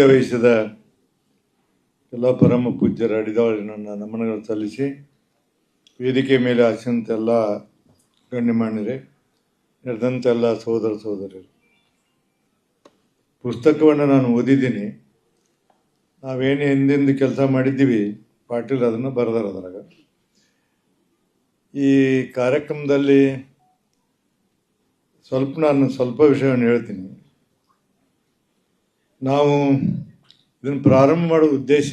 ವಹಿಸಿದ ಎಲ್ಲ ಪರಮ ಪೂಜ್ಯರ ಅಡಿದವಳಿ ನನ್ನ ನಮನಗಳು ಸಲ್ಲಿಸಿ ವೇದಿಕೆ ಮೇಲೆ ಆಸಂತ ಎಲ್ಲ ಗಣ್ಯಮಾನ್ಯರೇ, ನಡೆದಂಥ ಎಲ್ಲ ಸಹೋದರ ಸಹೋದರರು ಪುಸ್ತಕವನ್ನು ನಾನು ಓದಿದ್ದೀನಿ. ನಾವೇನು ಹಿಂದೆಂದು ಕೆಲಸ ಮಾಡಿದ್ದೀವಿ, ಪಾಟೀಲ್ ಅದನ್ನು ಬರೆದಾರ ಅದ್ರಾಗ. ಈ ಕಾರ್ಯಕ್ರಮದಲ್ಲಿ ಸ್ವಲ್ಪ ನಾನು ಸ್ವಲ್ಪ ವಿಷಯವನ್ನು ಹೇಳ್ತೀನಿ. ನಾವು ಇದನ್ನು ಪ್ರಾರಂಭ ಮಾಡೋ ಉದ್ದೇಶ,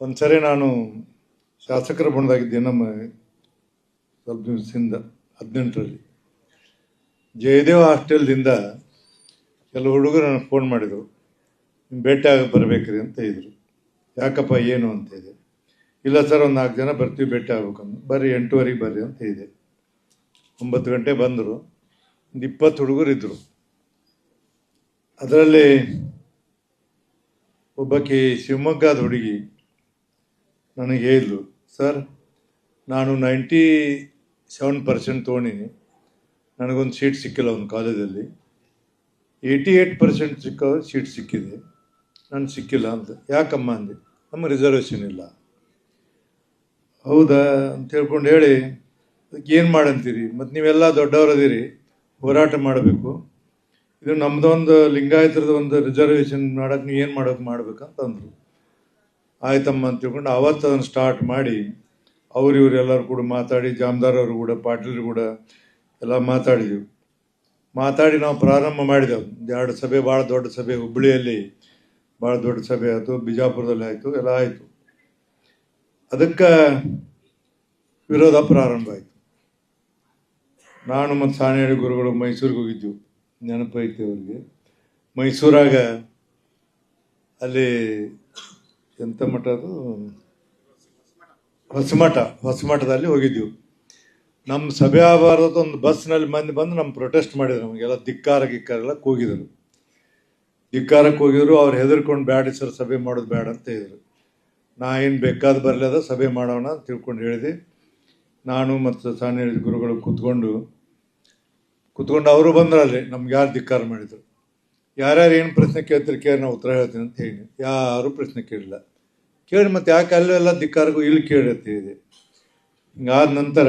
ಒಂದ್ಸರಿ ನಾನು ಶಾಸಕರ ಬಣ್ಣದಾಗಿದ್ದೆ ನಮ್ಮ ಸ್ವಲ್ಪ ದಿವಸದಿಂದ ಹದಿನೆಂಟರಲ್ಲಿ. ಜಯದೇವ ಹಾಸ್ಟೆಲ್ದಿಂದ ಕೆಲವು ಹುಡುಗರು ನನಗೆ ಫೋನ್ ಮಾಡಿದರು ಭೇಟಿ ಆಗ ಬರಬೇಕ್ರಿ ಅಂತ ಇದ್ರು ಯಾಕಪ್ಪ, ಏನು ಅಂತ ಇದೆ ಇಲ್ಲ ಸರ್, ಒಂದು ನಾಲ್ಕು ಜನ ಬರ್ತೀವಿ ಭೇಟಿ ಆಗ್ಬೇಕಂದು ಬರ್ರಿ, ಎಂಟುವರೆಗೆ ಬರ್ರಿ ಅಂತ ಇದೆ ಒಂಬತ್ತು ಗಂಟೆ ಬಂದರು. ಒಂದು ಇಪ್ಪತ್ತು ಹುಡುಗರು ಇದ್ದರು ಅದರಲ್ಲಿ ಒಬ್ಬಕ್ಕೆ ಶಿವಮೊಗ್ಗದ ಹುಡುಗಿ ನನಗೆ ಹೇಳಿದ್ಲು, ಸರ್, ನಾನು ನೈಂಟಿ ಸೆವೆನ್ ಪರ್ಸೆಂಟ್ ತೊಗೊಂಡಿನಿ. ನನಗೊಂದು ಸೀಟ್ ಸಿಕ್ಕಿಲ್ಲ ಒಂದು ಕಾಲೇಜಲ್ಲಿ. ಏಯ್ಟಿ ಏಯ್ಟ್ ಪರ್ಸೆಂಟ್ ಸಿಕ್ಕ ಸೀಟ್ ಸಿಕ್ಕಿದೆ. ನಾನು ಸಿಕ್ಕಿಲ್ಲ ಅಂತ. ಯಾಕಮ್ಮ ಅಂದೆ, ನಮ್ಮ ರಿಸರ್ವೇಷನ್ ಇಲ್ಲ. ಹೌದಾ? ಅಂತ ಹೇಳ್ಕೊಂಡು ಹೇಳಿ, ಅದಕ್ಕೆ ಏನು ಮಾಡಂತೀರಿ? ಮತ್ತು ನೀವೆಲ್ಲ ದೊಡ್ಡವರದಿರಿ, ಹೋರಾಟ ಮಾಡಬೇಕು. ಇದು ನಮ್ದೊಂದು ಲಿಂಗಾಯತರದ ಒಂದು ರಿಸರ್ವೇಶನ್ ಮಾಡೋಕೆ ನೀವು ಏನು ಮಾಡೋದು ಮಾಡ್ಬೇಕಂತ ಅಂದರು ಆಯ್ತಮ್ಮ ಅಂತ ತಿಳ್ಕೊಂಡು ಅವತ್ತು ಅದನ್ನು ಸ್ಟಾರ್ಟ್ ಮಾಡಿ ಅವ್ರು ಎಲ್ಲರೂ ಕೂಡ ಮಾತಾಡಿ ಜಾಮದಾರ್ ಅವರು ಕೂಡ, ಪಾಟೀಲ್ರು ಕೂಡ ಎಲ್ಲ ಮಾತಾಡಿದೆವು. ಮಾತಾಡಿ ನಾವು ಪ್ರಾರಂಭ ಮಾಡಿದೆವು. ಎರಡು ಸಭೆ, ಭಾಳ ದೊಡ್ಡ ಸಭೆ, ಹುಬ್ಬಳ್ಳಿಯಲ್ಲಿ ಭಾಳ ದೊಡ್ಡ ಸಭೆ ಆಯಿತು, ಬಿಜಾಪುರದಲ್ಲಿ ಆಯಿತು, ಎಲ್ಲ ಆಯಿತು. ಅದಕ್ಕೆ ವಿರೋಧ ಪ್ರಾರಂಭ ಆಯಿತು. ನಾನು ಮತ್ತು ಸಾಣೇಳಿ ಗುರುಗಳು ಮೈಸೂರಿಗೆ ಹೋಗಿದ್ದೆವು ನೆನಪೈತಿ ಅವ್ರಿಗೆ. ಮೈಸೂರಾಗ ಅಲ್ಲಿ ಎಂಥ ಮಠ ಅದು? ಹೊಸಮಠ, ಹೊಸಮಠದಲ್ಲಿ ಹೋಗಿದ್ದೆವು ನಮ್ಮ ಸಭೆ ಒಂದು ಬಸ್ನಲ್ಲಿ ಮಂದಿ ಬಂದು ನಮ್ಮ ಪ್ರೊಟೆಸ್ಟ್ ಮಾಡಿದ್ರು ನಮಗೆಲ್ಲ ಧಿಕ್ಕಾರ, ಗಿಕ್ಕಾರ ಎಲ್ಲ ಕೂಗಿದರು. ಧಿಕ್ಕಾರಕ್ಕೆ ಹೋಗಿದ್ರು, ಅವ್ರು ಹೆದರ್ಕೊಂಡು ಬ್ಯಾಡ ಸರ್, ಸಭೆ ಮಾಡೋದು ಬೇಡ ಅಂತ ಹೇಳಿದರು. ನಾ ಏನು ಬೇಕಾದ ಬರಲಿಲ್ಲ ಸಭೆ ಮಾಡೋಣ ಅಂತ ತಿಳ್ಕೊಂಡು ಹೇಳಿದೆ. ನಾನು ಮತ್ತು ಹೇಳಿದ ಗುರುಗಳು ಕೂತ್ಕೊಂಡು ಕೂತ್ಕೊಂಡು ಅವರು ಬಂದ್ರಲ್ಲಿ ನಮ್ಗೆ ಯಾರು ಧಿಕ್ಕಾರ ಮಾಡಿದ್ರು. ಯಾರ್ಯಾರು ಏನು ಪ್ರಶ್ನೆ ಕೇಳ್ತಾರೆ ಕೇಳಿ ನಾವು ಉತ್ತರ ಹೇಳ್ತೀನಿ ಅಂತ ಹೇಳಿ. ಯಾರು ಪ್ರಶ್ನೆ ಕೇಳಿಲ್ಲ. ಕೇಳಿ ಮತ್ತೆ ಯಾಕೆ ಅಲ್ಲೆಲ್ಲ ಧಿಕ್ಕಾರಕ್ಕೂ ಇಲ್ಲಿ ಕೇಳತ್ತೆ ಇದೆ. ಹಿಂಗಾದ ನಂತರ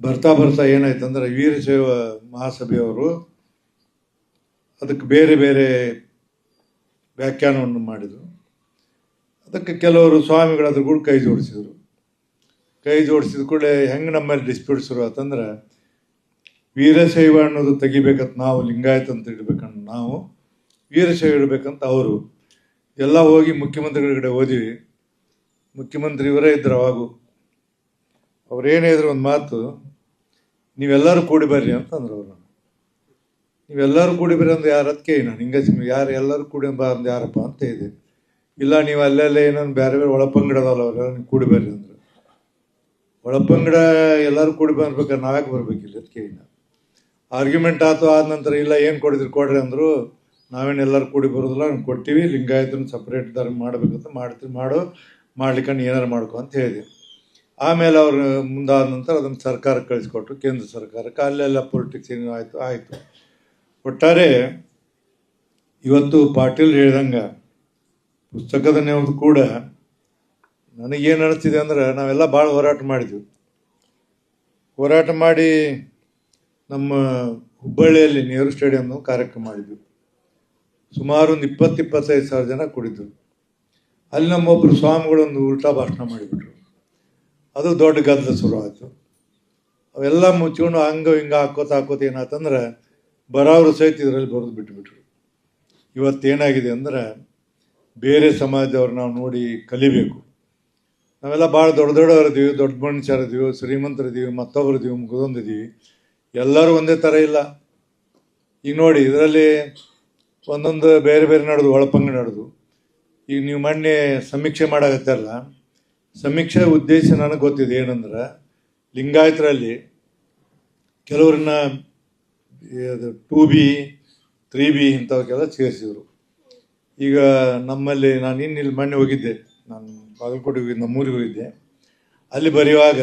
ಬರ್ತಾ ಬರ್ತಾ ಏನಾಯ್ತು ಅಂದ್ರೆ ವೀರಶೈವ ಮಹಾಸಭೆಯವರು ಅದಕ್ಕೆ ಬೇರೆ ಬೇರೆ ವ್ಯಾಖ್ಯಾನವನ್ನು ಮಾಡಿದರು. ಅದಕ್ಕೆ ಕೆಲವರು ಸ್ವಾಮಿಗಳಾದ್ರೂ ಕೂಡ ಕೈ ಜೋಡಿಸಿದರು. ಕೈ ಜೋಡಿಸಿದ ಕೂಡಲೇ ಹೆಂಗೆ ನಮ್ಮಲ್ಲಿ ಡಿಸ್ಪ್ಯೂಟ್ ಶುರು ಆತಂದ್ರೆ ವೀರಶೈವ ಅನ್ನೋದು ತೆಗಿಬೇಕಂತ ನಾವು ಲಿಂಗಾಯತ ಅಂತ ಇಡ್ಬೇಕಂತ ನಾವು ವೀರಶೈವ ಇಡಬೇಕಂತ ಅವರು. ಎಲ್ಲ ಹೋಗಿ ಮುಖ್ಯಮಂತ್ರಿಗಳ ಕಡೆ ಓದಿವಿ ಮುಖ್ಯಮಂತ್ರಿ ಇವರೇ ಇದ್ರು ಅವಾಗೂ. ಅವ್ರು ಏನು ಹೇಳಿದ್ರು ಒಂದು ಮಾತು, ನೀವೆಲ್ಲರೂ ಕೂಡಿ ಬರ್ರಿ ಅಂತಂದ್ರು ಅವರು. ನೀವೆಲ್ಲರೂ ಕೂಡಿ ಬರ್ರಿ ಅಂದ್ರೆ ಯಾರು ಅದಕ್ಕೆ ನಾನು ಹಿಂಗೆ ಯಾರು ಎಲ್ಲರೂ ಕೂಡಿ ಬಾ ಅಂದ್ ಯಾರಪ್ಪ? ಅಂತ ಇದೆ. ಇಲ್ಲ, ನೀವು ಅಲ್ಲೆಲ್ಲ ಏನೊಂದು ಬೇರೆ ಬೇರೆ ಒಳಪಂಗಡದಲ್ಲ ಅವ್ರು ನೀವು ಕೂಡಿ ಬರ್ರಿ ಅಂದ್ರೆ. ಒಳಪಂಗಡ ಎಲ್ಲರೂ ಕೂಡಿ ಬರ್ಬೇಕಾದ್ರೆ ನಾವ್ಯಾಕೆ ಬರ್ಬೇಕಿಲ್ಲ? ಅದಕ್ಕೆ ಆರ್ಗ್ಯುಮೆಂಟ್ ಆಯ್ತು ಆದ ನಂತರ ಇಲ್ಲ, ಏನು ಕೊಡಿದ್ರಿ ಕೊಡ್ರಿ ಅಂದರು, ನಾವೇನು ಎಲ್ಲರೂ ಕೂಡಿ ಬರೋದಿಲ್ಲ ನಾವು ಕೊಟ್ಟಿವಿ, ಲಿಂಗಾಯತನ ಸಪ್ರೇಟ್ ಧರ್ಮ ಮಾಡಬೇಕಂತ ಮಾಡ್ತೀವಿ ಮಾಡು, ಮಾಡ್ಲಿಕ್ಕೆ ಏನಾರು ಮಾಡ್ಕೊ ಅಂತ ಹೇಳಿದೆ. ಆಮೇಲೆ ಅವರು ಮುಂದಾದ ನಂತರ ಅದನ್ನು ಸರ್ಕಾರಕ್ಕೆ ಕಳಿಸ್ಕೊಟ್ರು, ಕೇಂದ್ರ ಸರ್ಕಾರಕ್ಕೆ, ಅಲ್ಲೆಲ್ಲ ಪೊಲಿಟಿಕ್ಸ್ ಏನು ಆಯಿತು ಆಯಿತು. ಒಟ್ಟಾರೆ, ಇವತ್ತು ಪಾಟೀಲ್ ಹೇಳ್ದಂಗೆ, ಪುಸ್ತಕದ ನೆವದು ಕೂಡ ನನಗೇನು ಅನಿಸ್ತಿದೆ ಅಂದ್ರೆ ನಾವೆಲ್ಲ ಭಾಳ ಹೋರಾಟ ಮಾಡಿದ್ವಿ. ಹೋರಾಟ ಮಾಡಿ ನಮ್ಮ ಹುಬ್ಬಳ್ಳಿಯಲ್ಲಿ ನೆಹರು ಸ್ಟೇಡಿಯಂನ ಕಾರ್ಯಕ್ರಮ ಮಾಡಿದ್ವಿ. ಸುಮಾರು ಒಂದು ಇಪ್ಪತ್ತು ಇಪ್ಪತ್ತೈದು ಸಾವಿರ ಜನ ಕುಡಿದ್ರು. ಅಲ್ಲಿ ನಮ್ಮೊಬ್ಬರು ಸ್ವಾಮಿಗಳು ಒಂದು ಉಲ್ಟಾ ಭಾಷಣ ಮಾಡಿಬಿಟ್ರು. ಅದು ದೊಡ್ಡ ಗದ್ದಲ ಶುರು ಆಯಿತು ಅವೆಲ್ಲ ಮುಚ್ಕೊಂಡು ಹಂಗೆ ಹಿಂಗೆ ಹಾಕೋತ ಹಾಕೋತ ಏನಾಯ್ತಂದ್ರೆ ಬರೋರು ಸಹಿತ ಇದರಲ್ಲಿ ಬರೆದು ಬಿಟ್ಬಿಟ್ರು. ಇವತ್ತೇನಾಗಿದೆ ಅಂದ್ರೆ ಬೇರೆ ಸಮಾಜದವ್ರು ನಾವು ನೋಡಿ ಕಲಿಬೇಕು. ನಾವೆಲ್ಲ ಭಾಳ ದೊಡ್ಡ ದೊಡ್ಡವರಿದ್ದೀವಿ, ದೊಡ್ಡ ಮನುಷ್ಯರಿದ್ದೀವಿ, ಶ್ರೀಮಂತರಿದ್ದೀವಿ ಮತ್ತೊಬ್ಬರಿದ್ದೀವಿ ಮುಗಿದೊಂದಿದ್ದೀವಿ. ಎಲ್ಲರೂ ಒಂದೇ ಥರ ಇಲ್ಲ. ಈಗ ನೋಡಿ, ಇದರಲ್ಲಿ ಒಂದೊಂದು ಬೇರೆ ಬೇರೆ ನಡೆದು ಒಳಪಂಗ ನಡೆದು. ಈಗ ನೀವು ಮೊನ್ನೆ ಸಮೀಕ್ಷೆ ಮಾಡಾಕತ್ತಾರಲ್ಲ ಸಮೀಕ್ಷೆ ಉದ್ದೇಶ ನನಗೆ ಗೊತ್ತಿದೆ ಏನಂದ್ರೆ, ಲಿಂಗಾಯತರಲ್ಲಿ ಕೆಲವ್ರನ್ನ ಟೂ ಬಿ, ತ್ರೀ ಬಿ ಇಂಥವಕ್ಕೆಲ್ಲ ಸೇರಿಸಿದ್ರು. ಈಗ ನಮ್ಮಲ್ಲಿ ನಾನು ಇನ್ನು ಇಲ್ಲಿ ಮೊನ್ನೆ ಹೋಗಿದ್ದೆ. ನಾನು ಬಾಗಲಕೋಟೆ ಹೋಗಿದ್ದೆ, ನಮ್ಮೂರಿಗೆ ಹೋಗಿದ್ದೆ. ಅಲ್ಲಿ ಬರೆಯುವಾಗ